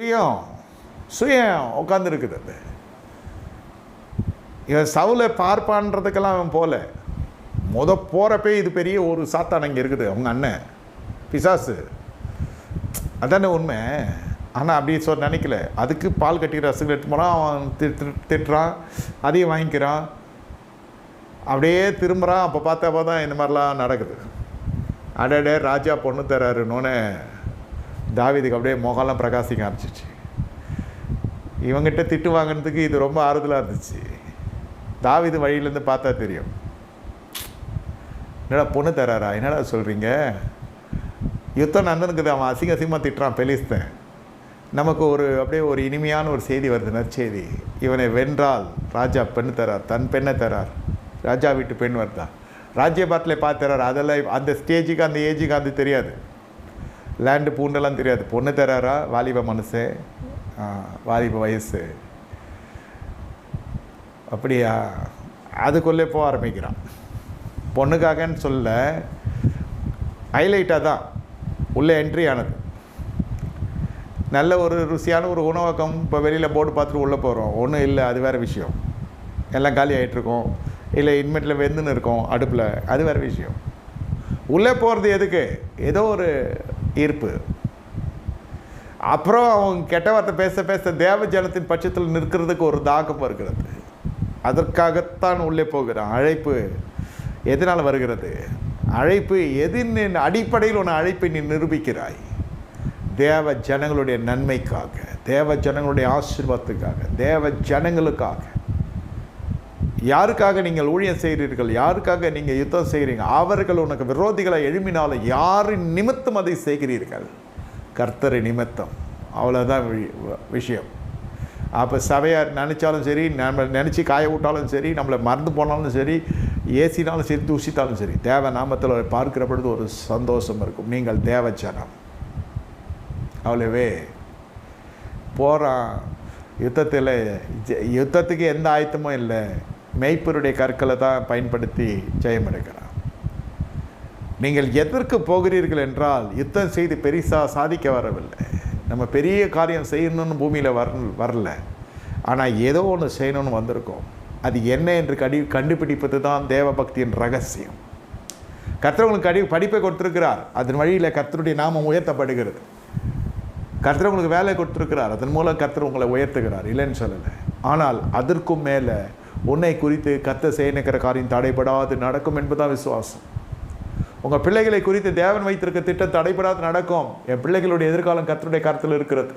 சுயம் சுயம் உட்காந்துருக்குது அது. இவன் சவுலை பார்ப்பான்றதுக்கெல்லாம் அவன் போல. முத போகிறப்பே இது பெரிய ஒரு சாத்தான் அங்கே இருக்குது அவங்க அண்ணன் பிசாசு. அதானே உண்மை. ஆனால் அப்படி சொல் நினைக்கல. அதுக்கு பால் கட்டி ரசம் எடுத்து அவன் தி- திட்டுறான் அதையும் வாங்கிக்கிறான். அப்படியே திரும்புகிறான் அப்போ பார்த்தப்ப தான் இந்த மாதிரிலாம் நடக்குது. அடடே ராஜா பொண்ணு தராருன்னொன்னே தாவீதுக்கு அப்படியே முகம்லாம் பிரகாசிக்க ஆரம்பிச்சிச்சு. இவங்கிட்ட திட்டு வாங்கினதுக்கு இது ரொம்ப ஆறுதலாக இருந்துச்சு. தாவீது வழியிலேருந்து பார்த்தா தெரியும். என்னடா பொண்ணு தராரா என்னடா சொல்கிறீங்க யுத்தம் நடந்துருக்குது அவன் அசிங்க அசிங்கமாக திட்டுறான் பெலிஸ்தன் நமக்கு ஒரு அப்படியே ஒரு இனிமையான ஒரு செய்தி வருது நற்செய்தி. இவனை வென்றால் ராஜா பெண் தரார் தன் பெண்ணை தரார் ராஜா வீட்டு பெண் வருதா? ராஜ்யபாட்டில் தரார் அதெல்லாம் அந்த ஸ்டேஜுக்கு அந்த ஏஜுக்கு அது தெரியாது. லேண்டு பூண்டெல்லாம் தெரியாது. பொண்ணு தராரா? வாலிப மனசு. வாலிப வயசு. அப்படியா? அதுக்குள்ளே போக ஆரம்பிக்கிறான். பொண்ணுக்காகன்னு சொல்ல ஹைலைட்டாக தான் உள்ளே என்ட்ரி ஆனது. நல்ல ஒரு ருசியான ஒரு உணவகம் இப்போ வெளியில் போர்டு பார்த்துட்டு உள்ளே போகிறோம் ஒன்றும் இல்லை அது வேறு விஷயம். எல்லாம் காலி ஆகிட்டுருக்கோம் இல்லை இன்மெட்டில் வெந்துன்னு இருக்கோம் அடுப்பில். அது வேறு விஷயம். உள்ளே போகிறது எதுக்கு? ஏதோ ஒரு ஈர்ப்பு. அப்புறம் அவங்க கெட்ட வார்த்தை பேச பேச தேவ ஜனத்தின் பட்சத்தில் நிற்கிறதுக்கு ஒரு தாகம் வருகிறது. அதற்காகத்தான் உள்ளே போகிறான் அழைப்பு எதனால் வருகிறது? அழைப்பு எதின் அடிப்படையில் உன் அழைப்பை நீ நிரூபிக்கிறாய்? தேவ ஜனங்களுடைய நன்மைக்காக தேவ ஜனங்களுடைய ஆசீர்வாதத்துக்காக தேவ ஜனங்களுக்காக. யாருக்காக நீங்கள் ஊழியம் செய்கிறீர்கள்? யாருக்காக நீங்கள் யுத்தம் செய்கிறீங்க? அவர்கள் உனக்கு விரோதிகளை எழுப்பினாலும் யாரின் நிமித்தம் அதை செய்கிறீர்கள்? கர்த்தரை நிமித்தம். அவ்வளோதான் வி- விஷயம். அப்போ சபையார் நினச்சாலும் சரி நம்ம நினச்சி காய விட்டாலும் சரி நம்மளை மறந்து போனாலும் சரி ஏசினாலும் சரி தூசித்தாலும் சரி தேவ நாமத்தில் பார்க்கிற பொழுது ஒரு சந்தோஷம் இருக்கும். நீங்கள் தேவ ஜனம் அவ்வளவே. போகிறான் யுத்தத்தில் யுத்தத்துக்கு எந்த ஆயத்தமும் இல்லை. மெய்ப்பருடைய கற்களை தான் பயன்படுத்தி ஜெயம் நீங்கள் எதற்கு போகிறீர்கள் என்றால் யுத்தம் செய்து பெரிசா சாதிக்க வரவில்லை. நம்ம பெரிய காரியம் செய்யணும்னு பூமியில் வர வரல. ஆனால் ஏதோ ஒன்று செய்யணும்னு வந்திருக்கோம். அது என்ன என்று கடி கண்டுபிடிப்பது தான் தேவபக்தியின் ரகசியம். கர்த்தவங்களுக்கு கடி படிப்பை கொடுத்துருக்கிறார். அதன் வழியில் கர்த்தருடைய நாமம் உயர்த்தப்படுகிறது. கர்த்தர் உங்களுக்கு வேலை கொடுத்துருக்கிறார். அதன் மூலம் கர்த்தர் உங்களை உயர்த்துகிறார். இல்லைன்னு சொல்லலை. ஆனால் அதற்கும் மேலே உன்னை குறித்து கத்த செய்ய காரியம் தடைபடாது நடக்கும் என்பதுதான் விசுவாசம். உங்கள் பிள்ளைகளை குறித்து தேவன் வைத்திருக்க திட்டம் தடைபடாது நடக்கும். என் பிள்ளைகளுடைய எதிர்காலம் கத்தருடைய கருத்தில் இருக்கிறது.